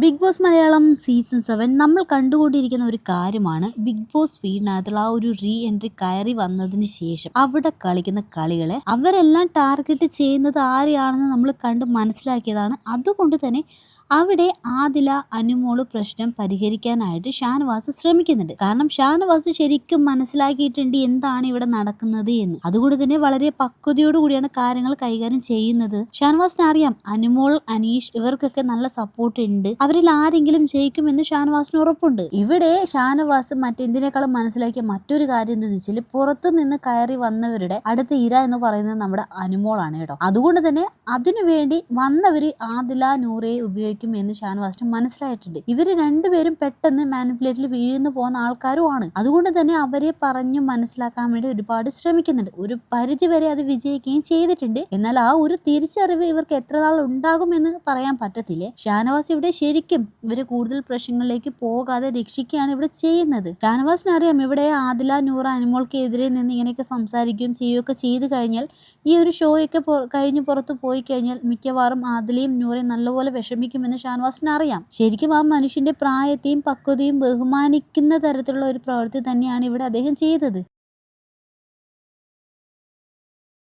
Big boss Malayalam season seven നമ്മൾ കണ്ടുകൊണ്ടിരിക്കുന്ന ഒരു കാര്യമാണ് ബിഗ് ബോസ് വീടിനകത്തുള്ള ആ ഒരു റീ എൻട്രി കയറി വന്നതിന് ശേഷം അവിടെ കളിക്കുന്ന കളികളെ അവരെല്ലാം ടാർഗറ്റ് ചെയ്യുന്നത് ആരെയാണെന്ന് നമ്മൾ കണ്ട് മനസ്സിലാക്കിയതാണ്. അതുകൊണ്ട് തന്നെ അവിടെ ആദില അനുമോൾ പ്രശ്നം പരിഹരിക്കാനായിട്ട് ഷാനവാസ് ശ്രമിക്കുന്നുണ്ട്. കാരണം ഷാനവാസ് ശരിക്കും മനസ്സിലാക്കിയിട്ടുണ്ട് എന്താണ് ഇവിടെ നടക്കുന്നത് എന്ന്. അതുകൊണ്ട് തന്നെ വളരെ പക്വതയോടുകൂടിയാണ് കാര്യങ്ങൾ കൈകാര്യം ചെയ്യുന്നത്. ഷാനവാസിന് അറിയാം അനുമോൾ അനീഷ് ഇവർക്കൊക്കെ നല്ല സപ്പോർട്ട് ഉണ്ട്. അവരിൽ ആരെങ്കിലും ജയിക്കുമെന്ന് ഷാനവാസിന് ഉറപ്പുണ്ട്. ഇവിടെ ഷാനവാസ് മറ്റെന്തിനേക്കാളും മനസ്സിലാക്കിയ മറ്റൊരു കാര്യം എന്താ വെച്ചാൽ പുറത്തു നിന്ന് കയറി വന്നവരുടെ അടുത്ത ഇര എന്ന് പറയുന്നത് നമ്മുടെ അനുമോളാണ് കേട്ടോ. അതുകൊണ്ട് തന്നെ അതിനുവേണ്ടി വന്നവര് ആദില നൂറയെ ഉപയോഗിക്കും എന്ന് ഷാനവാസിന് മനസ്സിലായിട്ടുണ്ട്. ഇവർ രണ്ടുപേരും പെട്ടെന്ന് മാനിപ്പുലേറ്റിൽ വീഴുന്നു പോകുന്ന ആൾക്കാരുമാണ്. അതുകൊണ്ട് തന്നെ അവരെ പറഞ്ഞു മനസ്സിലാക്കാൻ വേണ്ടി ഒരുപാട് ശ്രമിക്കുന്നുണ്ട്. ഒരു പരിധി വരെ അത് വിജയിക്കുകയും ചെയ്തിട്ടുണ്ട്. എന്നാൽ ആ ഒരു തിരിച്ചറിവ് ഇവർക്ക് എത്ര നാൾ ഉണ്ടാകുമെന്ന് പറയാൻ പറ്റത്തില്ലേ. ഷാനവാസ് ഇവിടെ ശരിക്കും ഇവരെ കൂടുതൽ പ്രശ്നങ്ങളിലേക്ക് പോകാതെ രക്ഷിക്കുകയാണ് ഇവിടെ ചെയ്യുന്നത്. ഷാനവാസിന് അറിയാം ഇവിടെ ആദില നൂറ അനുമോൾക്ക് എതിരെ നിന്ന് ഇങ്ങനെയൊക്കെ സംസാരിക്കുകയും ചെയ്യുകയൊക്കെ ചെയ്തു കഴിഞ്ഞാൽ ഈ ഒരു ഷോയൊക്കെ കഴിഞ്ഞ് പുറത്ത് പോയി കഴിഞ്ഞാൽ മിക്കവാറും ആദിലയും നൂറയും നല്ലപോലെ വിഷമിക്കുമെന്ന് ഷാനവാസിന് അറിയാം. ശരിക്കും ആ മനുഷ്യന്റെ പ്രായത്തെയും പക്വതയും ബഹുമാനിക്കുന്ന തരത്തിലുള്ള ഒരു പ്രവൃത്തി തന്നെയാണ് ഇവിടെ അദ്ദേഹം ചെയ്തത്.